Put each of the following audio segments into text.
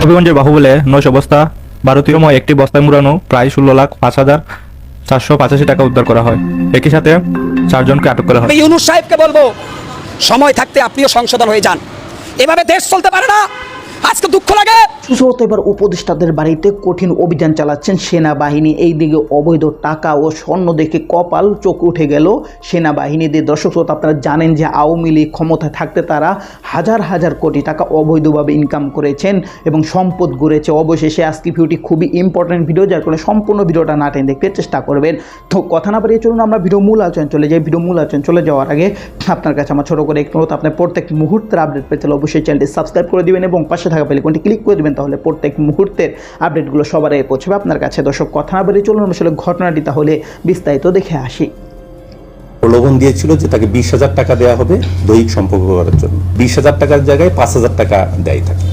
হবিগঞ্জের বাহুবলে নয়শ বস্তা ভারতীয়ময় একটি বস্তায় মুড়ানো প্রায় ষোলো লাখ পাঁচ হাজার চারশো পঁচাশি টাকা উদ্ধার করা হয়। একই সাথে চারজনকে আটক করা হয়। ইউনুস সাহেবকে বলব সময় থাকতে আপনিও সংশোধন হয়ে যান। এভাবে দেশ চলতে পারে না। আজকে দুঃখ লাগে। সুসহত এবার উপদেষ্টাদের বাড়িতে কঠিন অভিযান চালাচ্ছেন সেনাবাহিনী। এই দিকে অবৈধ টাকা ও স্বর্ণ দেখে কপাল চোখ উঠে গেল সেনাবাহিনীদের। দর্শক শ্রোতা, আপনারা জানেন যে আওয়ামী লীগ ক্ষমতায় থাকতে তারা হাজার হাজার কোটি টাকা অবৈধভাবে ইনকাম করেছেন এবং সম্পদ গড়েছে। অবশেষে আজকে ভিডিওটি খুবই ইম্পর্টেন্ট ভিডিও যার কারণে সম্পূর্ণ ভিডিওটা না টেনে দেখতে চেষ্টা করবেন। তো কথা না বাড়িয়ে চলুন, আমরা ভিডিও মূল আলোচনা চলে যাই। ভিডিও মূল আলোচনা চলে যাওয়ার আগে আপনার কাছে আমার ছোটো করে একটু আপনার প্রত্যেক মুহূর্তের আপডেট পেতে অবশ্যই চ্যানেলটি সাবস্ক্রাইব করে দিবেন এবং পাশে থাকা বেলিকনটি ক্লিক করে দিবেন, তাহলে প্রত্যেক মুহূর্তের আপডেটগুলো সবার আগে পৌঁছবে আপনার কাছে। দর্শক, কথা না বাড়িয়ে চলুন আসলে ঘটনাটি তাহলে বিস্তারিত দেখে আসি। প্রলোভন দিয়েছিল যে তাকে বিশ হাজার টাকা দেওয়া হবে দৈহিক সম্পর্ক করার জন্য। বিশ হাজার টাকার জায়গায় পাঁচ হাজার টাকা দেয় থাকে।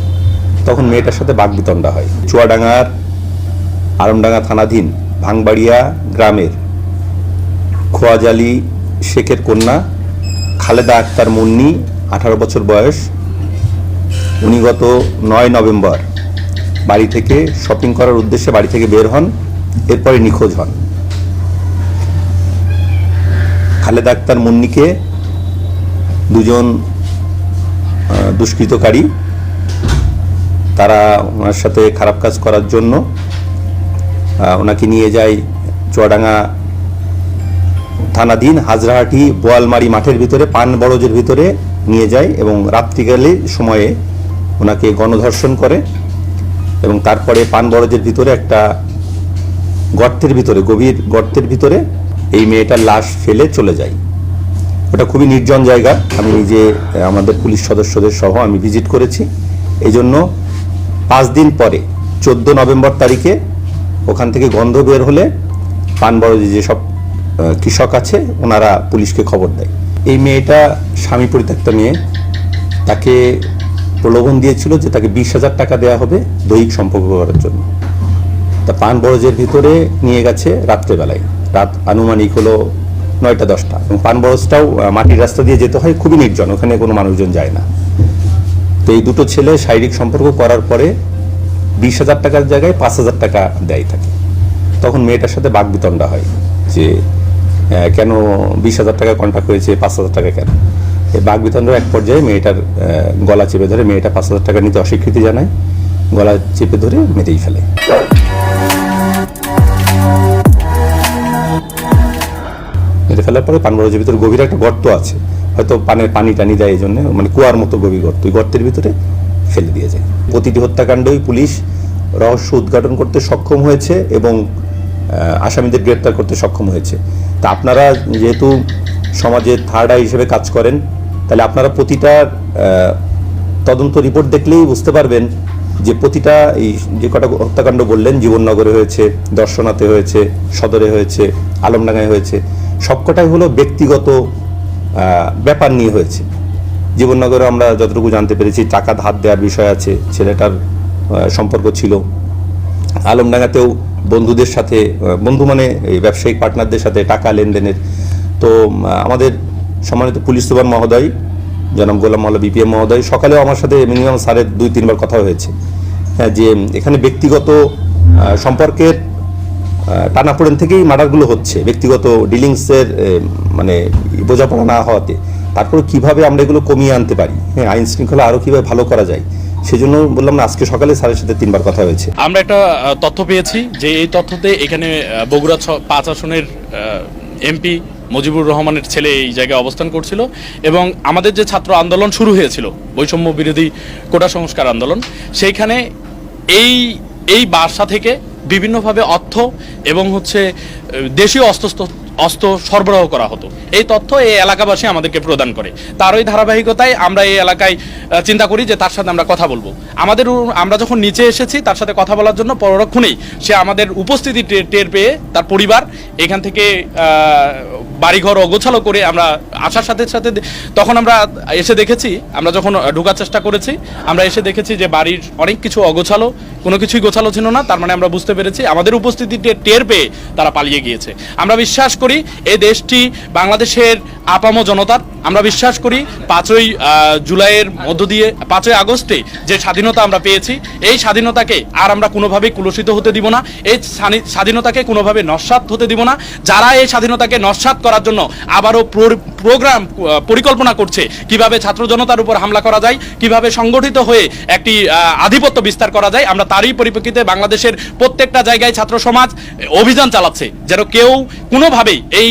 তখন মেয়েটার সাথে বাগবিতণ্ডা হয়। চুয়াডাঙ্গার আরমডাঙ্গা থানাধীন ভাঙবাড়িয়া গ্রামের খোয়াজালি শেখের কন্যা খালেদা আক্তার মুন্নি, আঠারো বছর বয়স উনি গত নয় নভেম্বর বাড়ি থেকে শপিং করার উদ্দেশ্যে বাড়ি থেকে বের হন, এরপরে নিখোঁজ হন। খালেদা আক্তার মুন্নিকে দুজন দুষ্কৃতকারী, তারা ওনার সাথে খারাপ কাজ করার জন্য ওনাকে নিয়ে যায় চুয়াডাঙ্গা থানাধীন হাজরাহাটি বোয়ালমারি মাঠের ভিতরে পান বড়জের ভিতরে নিয়ে যায় এবং রাত্রিকালে সময়ে ওনাকে গণধর্ষণ করে এবং তারপরে পান বড়জের ভিতরে একটা গর্তের ভিতরে, গভীর গর্তের ভিতরে এই মেয়েটার লাশ ফেলে চলে যায়। ওটা খুবই নির্জন জায়গা। আমি নিজে আমাদের পুলিশ সদস্যদের সহ আমি ভিজিট করেছি। এই জন্য পাঁচ দিন পরে, চোদ্দ নভেম্বর তারিখে ওখান থেকে গন্ধ বের হলে পান পানবড় যেসব কৃষক আছে, ওনারা পুলিশকে খবর দেয়। এই মেয়েটা স্বামী পরিত্যক্ত মেয়ে। তাকে প্রলোভন দিয়েছিল যে তাকে বিশ হাজার টাকা দেওয়া হবে দৈহিক সম্পর্ক করার জন্য। তা পান বরজের ভিতরে নিয়ে গেছে রাত্রেবেলায়। রাত আনুমানিক হলো নয়টা দশটা এবং পান বরজটাও মাটির রাস্তা দিয়ে যেতে হয়, খুবই নির্জন, ওখানে কোনো মানুষজন যায় না। তো এই দুটো ছেলে শারীরিক সম্পর্ক করার পরে বিশ হাজার টাকার জায়গায় পাঁচ হাজার টাকা দেয় থাকে তখন মেয়েটার সাথে বাগবিতণ্ডা হয় যে কেন বিশ হাজার টাকা কন্ট্যাক্ট হয়েছে, পাঁচ হাজার টাকা কেন? এই বাগবিতণ্ডার এক পর্যায়ে মেয়েটার গলা চেপে ধরে মেয়েটা পাঁচ হাজার টাকা নিতে অস্বীকৃতি জানায়। গলা চেপে ধরে মেরেই ফেলে। মেরে ফেলার পরে পানবরজের ভিতরে গভীর একটা গর্ত আছে। হয়তো পানের পানি টানি দেয় এই জন্য মানে কুয়ার মতো গভীর গর্ত। ওই গর্তের ভিতরে ফেলে দিয়ে যায়। প্রতিটি হত্যাকাণ্ডই পুলিশ রহস্য উদ্ঘাটন করতে সক্ষম হয়েছে এবং আসামিদের গ্রেপ্তার করতে সক্ষম হয়েছে। তা আপনারা যেহেতু সমাজে থার্ড আই হিসেবে কাজ করেন তাহলে আপনারা প্রতিটা তদন্ত রিপোর্ট দেখলেই বুঝতে পারবেন যে প্রতিটা এই যে কটা হত্যাকাণ্ড বললেন, জীবননগরে হয়েছে, দর্শনাতে হয়েছে, সদরে হয়েছে, আলমডাঙ্গায় হয়েছে, সবকটাই হলো ব্যক্তিগত ব্যাপার নিয়ে হয়েছে। জীবননগরে আমরা যতটুকু জানতে পেরেছি টাকা ধার দেওয়ার বিষয় আছে, ছেলেটার সম্পর্ক ছিল। আলমডাঙ্গাতেও বন্ধুদের সাথে বন্ধু মানে এই ব্যবসায়িক পার্টনারদের সাথে টাকা লেনদেনের। তো আমাদের সম্মানিত পুলিশ সুপার মহোদয়, জনাব গোলাম মাল্লা বিপিএম মহোদয়, সকালেও আমার সাথে মিনিমাম স্যারের দুই, তিনবার কথা হয়েছে। হ্যাঁ যে এখানে ব্যক্তিগত সম্পর্কের টানাপোড়েন থেকেই মার্ডারগুলো হচ্ছে, ব্যক্তিগত ডিলিংসের মানে বোঝাপড়া না হওয়াতে। তারপর কীভাবে আমরা এগুলো কমিয়ে আনতে পারি? হ্যাঁ আইন শৃঙ্খলা আরও কীভাবে ভালো করা যায়? সেজন্য বললাম না, আজকে সকালে স্যারের সাথে তিনবার কথা হয়েছে। আমরা একটা তথ্য পেয়েছি যে এই তথ্যতে এখানে বগুড়া পাঁচ আসনের এমপি মুজিবুর রহমানের ছেলে এই জায়গায় অবস্থান করছিল এবং আমাদের যে ছাত্র আন্দোলন শুরু হয়েছিল, বৈষম্য বিরোধী কোটা সংস্কার আন্দোলন, সেইখানে এই এই বার্সা থেকে বিভিন্নভাবে অর্থ এবং হচ্ছে দেশীয় অস্ত্র অস্ত্র সরবরাহ করা হতো। এই তথ্য এই এলাকাবাসী আমাদেরকে প্রদান করে। তার ওই ধারাবাহিকতায় আমরা এই এলাকায় চিন্তা করি যে তার সাথে আমরা কথা বলব। আমাদের আমরা যখন নিচে এসেছি, তার সাথে কথা বলার জন্য পরক্ষণেই সে আমাদের উপস্থিতি টের পেয়ে তার পরিবার, এখান থেকে বাড়িঘর অগোছালো করে আমরা আসার সাথে সাথে তখন আমরা এসে দেখেছি, আমরা যখন ঢোকার চেষ্টা করেছি, আমরা এসে দেখেছি যে বাড়ির অনেক কিছু অগোছালো, কোনো কিছুই গোছালো ছিল না, তার মানে আমরা বুঝতে পেরেছি আমাদের উপস্থিতি টের পেয়ে তারা পালিয়ে গিয়েছে। আমরা বিশ্বাস করি এই দেশটি বাংলাদেশের আপামো জনতার। আমরা বিশ্বাস করি পাঁচই জুলাইয়ের মধ্য দিয়ে, পাঁচই আগস্টে যে স্বাধীনতা আমরা পেয়েছি, এই স্বাধীনতাকে আর আমরা কোনোভাবেই কুলসিত হতে দিব না। এই স্বাধীনতাকে কোনোভাবে নস্বাত হতে দিব না। যারা এই স্বাধীনতাকে নস্বাত করার জন্য আবারও প্রোগ্রাম পরিকল্পনা করছে, কীভাবে ছাত্র জনতার উপর হামলা করা যায়, কীভাবে সংগঠিত হয়ে একটি আধিপত্য বিস্তার করা যায়, আমরা তারই পরিপ্রেক্ষিতে বাংলাদেশের প্রত্যেকটা জায়গায় ছাত্র সমাজ অভিযান চালাচ্ছে, যেন কেউ কোনোভাবেই এই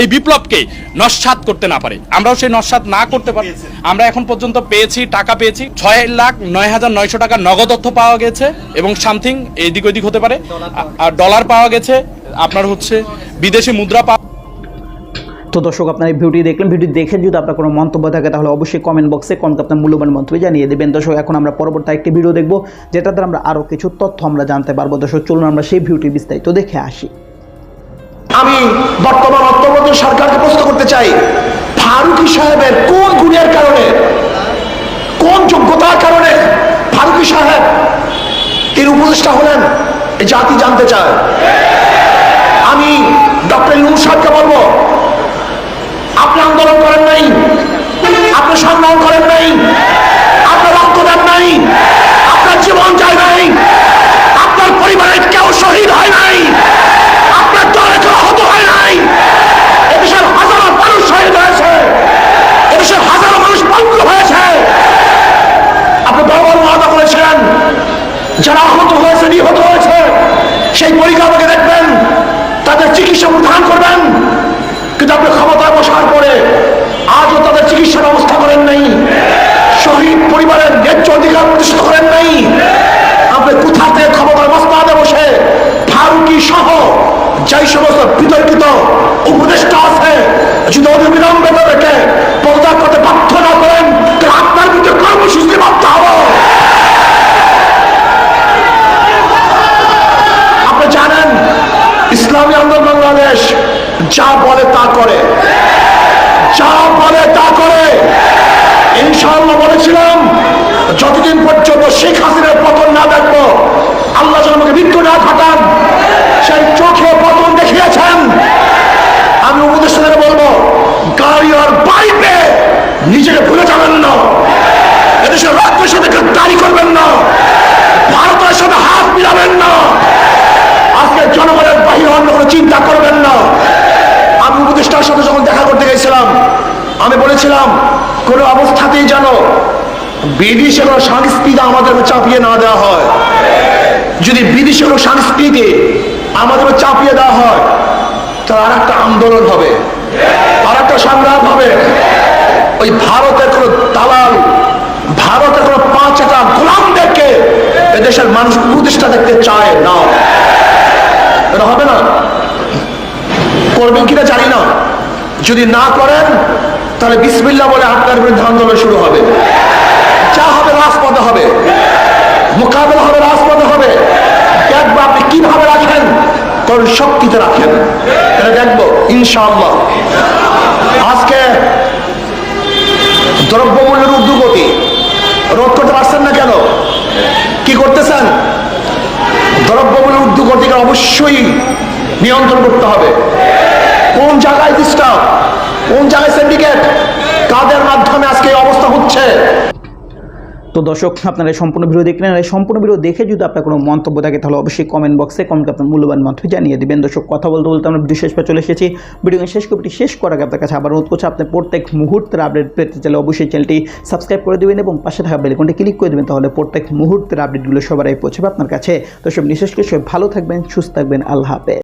এই বিপ্লবকে নস্বাত করতে না পারে। আমরাও সেই নস্বাত না করতে পারি আমরা এখন পর্যন্ত পেয়েছি টাকা পেয়েছি। ছয় লাখ নয় হাজার নয়শো টাকা নগদ অর্থ পাওয়া গেছে এবং সামথিং এদিক ওদিক হতে পারে। আর ডলার পাওয়া গেছে আপনার হচ্ছে বিদেশি মুদ্রা পাওয়া তো দর্শক আপনার এই ভিডিওটি দেখলেন। ভিডিও দেখে যদি আপনার কোনো মন্তব্য থাকে তাহলে অবশ্যই কমেন্ট বক্সে কমেন্ট আপনার মূল্যবান মন্তব্য জানিয়ে দেবেন। দর্শক এখন আমরা পরবর্তী একটি ভিডিও দেখব যেটা দ্বারা আমরা আরও কিছু তথ্য আমরা জানতে পারব। দর্শক চলুন আমরা সেই ভিডিওটি বিস্তারিত দেখে আসি। আমি বর্তমান অন্তর্বর্তী সরকারকে প্রশ্ন করতে চাই, ফারুকি সাহেবের কোন গুণের কারণে, কোন যোগ্যতার কারণে ফারুকি সাহেব তিনি উপদেষ্টা হলেন জাতি জানতে চায়। আমি ডক্টর ইউনুস সাহেবকে বলব, আপনি আন্দোলন করেন নাই, আপনি সংগ্রাম করেন নাই আপনার রক্ত দেন নাই আপনার জীবন যায় নাই আপনার পরিবারের কেউ শহীদ হয় নাই আপনার দলে কেউ আহত হয় নাই এদেশের হাজারো মানুষ শহীদ হয়েছে এদেশের হাজারো মানুষ বন্ধ হয়েছে আপনি বড় বড় ওয়াদা করেছিলেন যারা আহত হয়েছে, নিহত হয়েছে, সেই পরিকাঠামোকে দেখবেন, তাদের চিকিৎসা প্রদান করবেন। কিন্তু আপনি ক্ষমতায় বসার পরে আজও তাদের চিকিৎসার ব্যবস্থা করেন নাই। শহীদ পরিবারের ন্যায্য অধিকার প্রতিষ্ঠিত করেন নাই। আপনি কোথাতে ক্ষমতার মস্তাদে বসে ফারুকি সহ যাই সমস্ত বিতর্কিত উপদেষ্টা যা বলে তা করে। যা বলে তা করে। ইনশাল্লাহ বলেছিলাম, যতদিন পর্যন্ত শেখ হাসিনার পতন না দেখব, আল্লাহ যেন আমাকে মৃত্যু না ঘটান, সেই চোখে পতন দেখিয়েছেন। আমি উপদেষ্টাদের বলব, গাড়ি আর বাইকে নিজেকে ভুলে যাবেন না। এদেশের রাজ্যের সাথে গাদ্দারি করবেন না। ভারতের সাথে হাত মিলাবেন না। আজকে জনগণের বাহিরে অন্য কোনো চিন্তা করবেন না। উপদেষ্টার সাথে যখন দেখা করতে গেছিলাম, আমি বলেছিলাম, কোনো অবস্থাতেই যেন বিদেশে কোনো সংস্কৃতি আমাদের চাপিয়ে না দেওয়া হয়। যদি বিদেশে কোনো সংস্কৃতি আমাদের চাপিয়ে দেওয়া হয়, তাহলে আর একটা আন্দোলন হবে আর একটা সংগ্রাম হবে। ওই ভারতের কোনো দালাল, ভারতের কোনো পাঁচ একটা গোলামদেরকে এদেশের মানুষ প্রতিষ্ঠা দেখতে চায় না। এটা হবে না? করবেন কিনা জানি না। যদি না করেন, তাহলে বিসমিল্লা বলে আপনার বিরুদ্ধে আন্দোলন শুরু হবে। যা হবে রাজপথে হবে। মোকাবেলা হবে, রাজপথে হবে। দেখব আপনি কীভাবে রাখেন, কোন শক্তিতে রাখেন। এটা দেখব, ইনশাআল্লাহ। আজকে দ্রব্যমূল্যের উদ্যোগতি। রোধ করতে পারছেন না কেন? কি করতেছেন? দ্রব্যমূল্যের উদ্যোগতিকে অবশ্যই নিয়ন্ত্রণ করতে হবে। কোন জায়গায় ডিস্টার্ব কোন জায়গায় সিন্ডিকেট কাদের মাধ্যমে আজকে এই অবস্থা হচ্ছে? তো দর্শক, আপনারা সম্পূর্ণ ভিডিও দেখলেন। আর সম্পূর্ণ ভিডিও দেখে যদি আপনার কোনো মন্তব্য থাকে, তাহলে অবশ্যই কমেন্ট বক্সে কমেন্ট আপনার মূল্যবান মন্তব্য জানিয়ে দিবেন। দর্শক, কথা বলতে বলতে আমরা ভিডিও শেষ চলে এসেছি। ভিডিও শেষ কপিটি শেষ আগে আপনার কাছে আবার অনুরোধ করছি, আপনি প্রত্যেক মুহূর্তের আপডেট পেতে চাইলে অবশ্যই চ্যানেলটি সাবস্ক্রাইব করে দেবেন এবং পাশে থাকা বেলকনটি ক্লিক করে দেবেন, তাহলে প্রত্যেক মুহূর্তের আপডেটগুলো সবারই পৌঁছবে আপনার কাছে। দর্শক, বিশেষ করে সবাই ভালো থাকবেন, সুস্থ থাকবেন, আল্লাহ হাফেজ।